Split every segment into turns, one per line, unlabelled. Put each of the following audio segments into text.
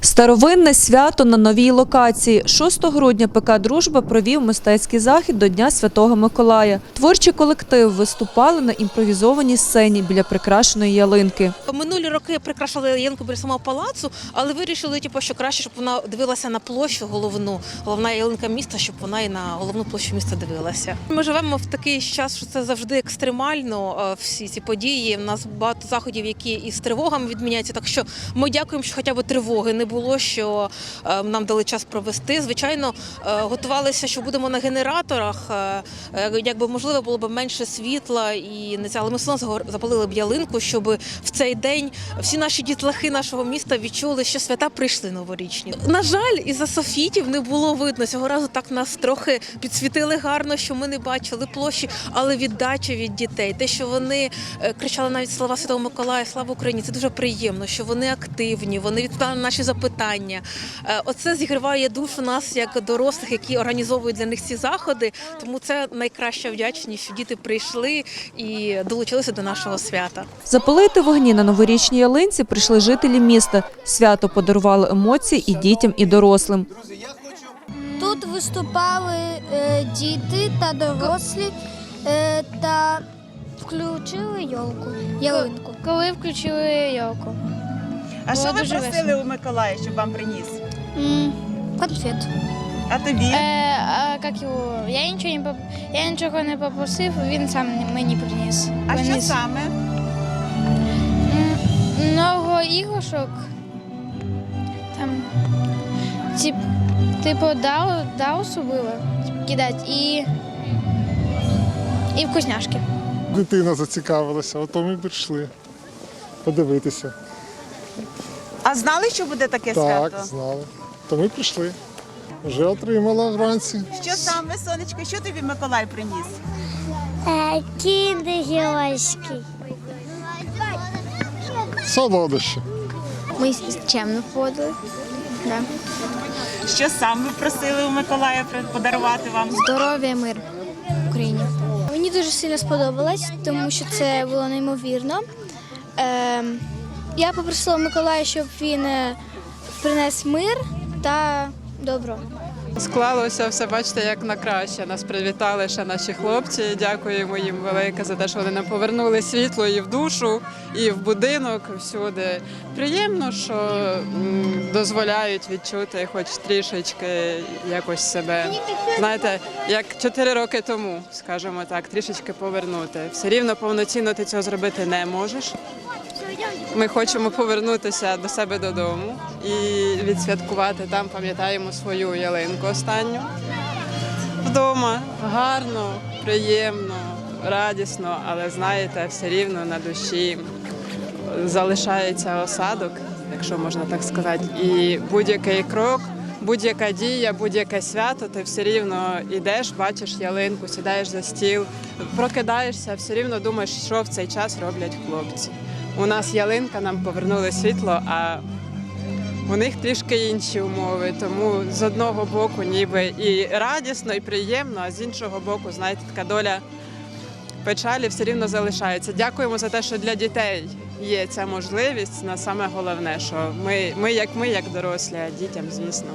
Старовинне свято на новій локації. 6 грудня ПК Дружба провів мистецький захід до Дня Святого Миколая. Творчі колективи виступали на імпровізованій сцені біля прикрашеної ялинки.
Минулі роки прикрашали ялинку біля самого палацу, але вирішили, типу, що краще, щоб вона дивилася на площу головну, головна ялинка міста, щоб вона і на головну площу міста дивилася. Ми живемо в такий час, що це завжди екстремально. е, Всі ці події. У нас багато заходів, які із тривогами відміняються. Так що ми дякуємо, що хоча б тривоги не було, що е, нам дали час провести. Звичайно, е, готувалися, що будемо на генераторах. е, Якби можливо було б менше світла і не це, але ми все одно запалили б ялинку, щоб в цей день всі наші дітлахи нашого міста відчули, що свята прийшли новорічні. На жаль, із-за софітів не було видно. Цього разу так нас трохи підсвітили гарно, що ми не бачили площі, але віддача від дітей, те, що вони кричали навіть слова Святого Миколая, слава Україні, це дуже приємно, що вони активні, вони відповідали на наші запитання. Е, Оце зігріває душу нас як дорослих, які організовують для них ці заходи. Тому це найкраща вдячність, що діти прийшли і долучилися до нашого свята.
Запалити вогні на новорічній ялинці прийшли жителі міста. Свято подарувало емоції і дітям, і дорослим.
Тут виступали е, діти та дорослі е, та включили йолку, ялинку.
Коли включили йолку.
А що ви
дуже
просили у Миколая, щоб вам приніс?
М, Конфет.
А тобі?
Е, а як його? Я нічого не поп... я нічого не попросив, він сам мені приніс.
А що
Приніс.
саме?
М, Много іграшок. Там, тип, типу, дау, даусу було кидати і, і вкусняшки.
Дитина зацікавилася, от ми прийшли подивитися.
А знали, що буде таке свято?
Так, знали. То ми прийшли. Вже отримала вранці.
Що саме, сонечко, що тобі Миколай приніс?
Е, Кіндер-геройський.
Солодощі.
Ми чемно ходили. Да.
Що саме просили у Миколая подарувати вам?
Здоров'я, мир в Україні.
Мені дуже сильно сподобалось, тому що це було неймовірно. Е, я попросила Миколая, щоб він е, принес мир та добро.
Склалося все, бачите, як на краще. Нас привітали ще наші хлопці. Дякуємо їм велике за те, що вони нам повернули світло і в душу, і в будинок, всюди. Приємно, що дозволяють відчути хоч трішечки якось себе. Знаєте, як чотири роки тому, скажімо так, трішечки повернути. Все рівно повноцінно ти цього зробити не можеш. Ми хочемо повернутися до себе додому і відсвяткувати там, пам'ятаємо свою ялинку останню. Вдома гарно, приємно, радісно, але знаєте, все рівно на душі залишається осадок, якщо можна так сказати. І будь-який крок, будь-яка дія, будь-яке свято, ти все рівно йдеш, бачиш ялинку, сідаєш за стіл, прокидаєшся, все рівно думаєш, що в цей час роблять хлопці. У нас ялинка, нам повернули світло, а у них трішки інші умови. Тому з одного боку, ніби і радісно, і приємно, а з іншого боку, знаєте, така доля печалі все рівно залишається. Дякуємо за те, що для дітей є ця можливість. На саме головне, що ми, ми як ми, як дорослі, а дітям, звісно,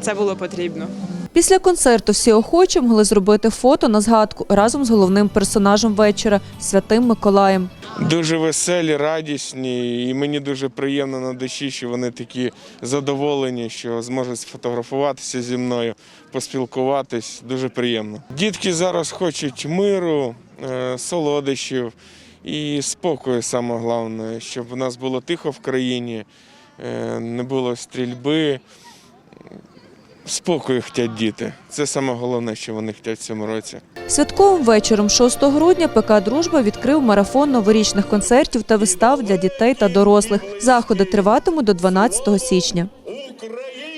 це було потрібно.
Після концерту всі охочі могли зробити фото на згадку разом з головним персонажем вечора святим Миколаєм.
Дуже веселі, радісні, і мені дуже приємно на душі, що вони такі задоволені, що зможуть сфотографуватися зі мною, поспілкуватись. Дуже приємно. Дітки зараз хочуть миру, е, солодощів і спокою, саме головне, щоб у нас було тихо в країні, е, не було стрільби. Спокою хочуть діти. Це саме головне, що вони хочуть в цьому році.
Святковим вечором 6 грудня ПК Дружба відкрив марафон новорічних концертів та вистав для дітей та дорослих. Заходи триватимуть до 12 січня.
Україна!